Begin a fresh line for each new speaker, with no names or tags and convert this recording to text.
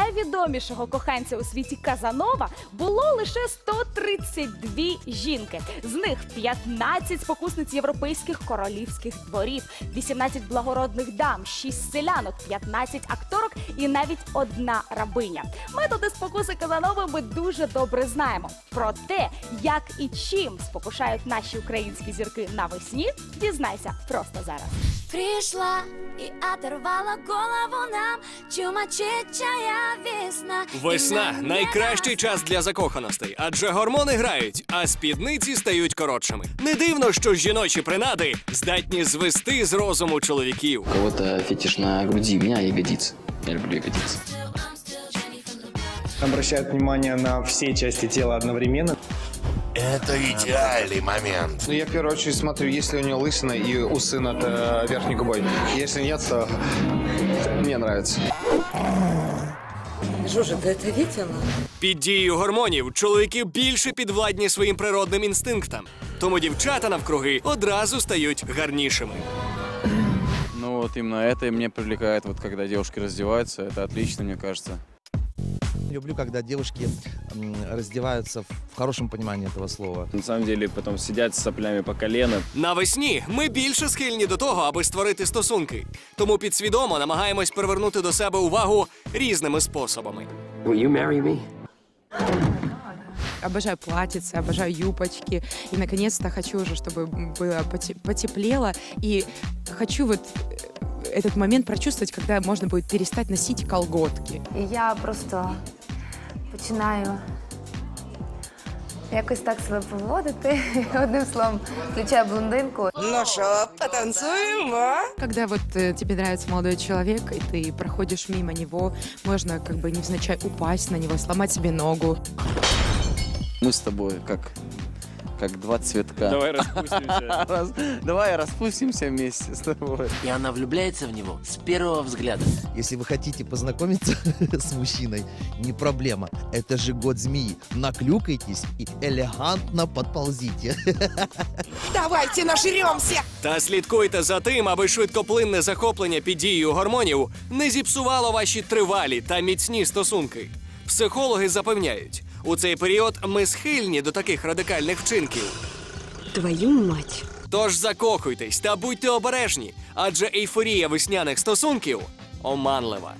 найвідомішого коханця у світі Казанова було лише 132 жінки. З них 15 спокусниць європейських королівських дворів, 18 благородних дам, 6 селянок, 15 акторок і навіть одна рабиня. Методи спокуси Казанова ми дуже добре знаємо. Про те, як і чим спокушають наші українські зірки навесні, дізнайся просто зараз.
Пришла и оторвала голову нам чумачечая весна.
Весна найкращий час для закоханостей, адже гормони грають, а спідниці стають коротшими. Не дивно, що жіночі принади здатні звести з розуму чоловіків.
У кого-то фетиш на груди, у меня ягодицы. Я люблю ягодицы.
обращают внимание на все части тела одновременно.
Это идеальный момент.
Ну, я в первую очередь смотрю, есть ли у нее лысина и усы над э, верхней губой. Если нет, то мне нравится.
Жужа, ты это видела?
Під дією гормонів чоловіки більше підвладні своїм природним інстинктам. Тому дівчата навкруги одразу стають гарнішими.
Ну вот именно это и мне привлекает, вот когда девушки раздеваются, это отлично, мне кажется.
Люблю, когда девушки м, раздеваются в в хорошем понимании этого слова.
На самом деле потом сидят с соплями по колено.
Навесні ми більше схильні до того, аби створити стосунки. Тому підсвідомо намагаємось привернути до себе увагу різними способами.
Will you marry me?
Обожаю платьицы, обожаю юбочки. И, наконец-то, хочу уже, чтобы было поте- потеплело. И хочу вот э, этот момент прочувствовать, когда можно будет перестать носить колготки.
І я просто починаю якось так себе поводити. Одним словом, включаю блондинку.
Ну что, потанцуем, а? Когда вот э, тебе нравится молодой человек, и ты проходишь мимо него, можно как бы невзначай упасть на него, сломать себе ногу.
Мы с тобой как, как два цветка.
Давай распустимся.
Раз- Давай распустимся вместе с тобой.
И она влюбляется в него с первого взгляда.
Если вы хотите познакомиться с мужчиной, не проблема. Это же год змеи. Наклюкайтесь и элегантно подползите.
Давайте нажремся!
Та слідкуйте за тим, аби швидкоплинне захоплення під дією гормонів не зіпсувало ваші тривалі та міцні стосунки. Психологи запевняють, у цей період ми схильні до таких радикальних вчинків.
Твою мать!
Тож закохуйтесь та будьте обережні, адже ейфорія весняних стосунків оманлива.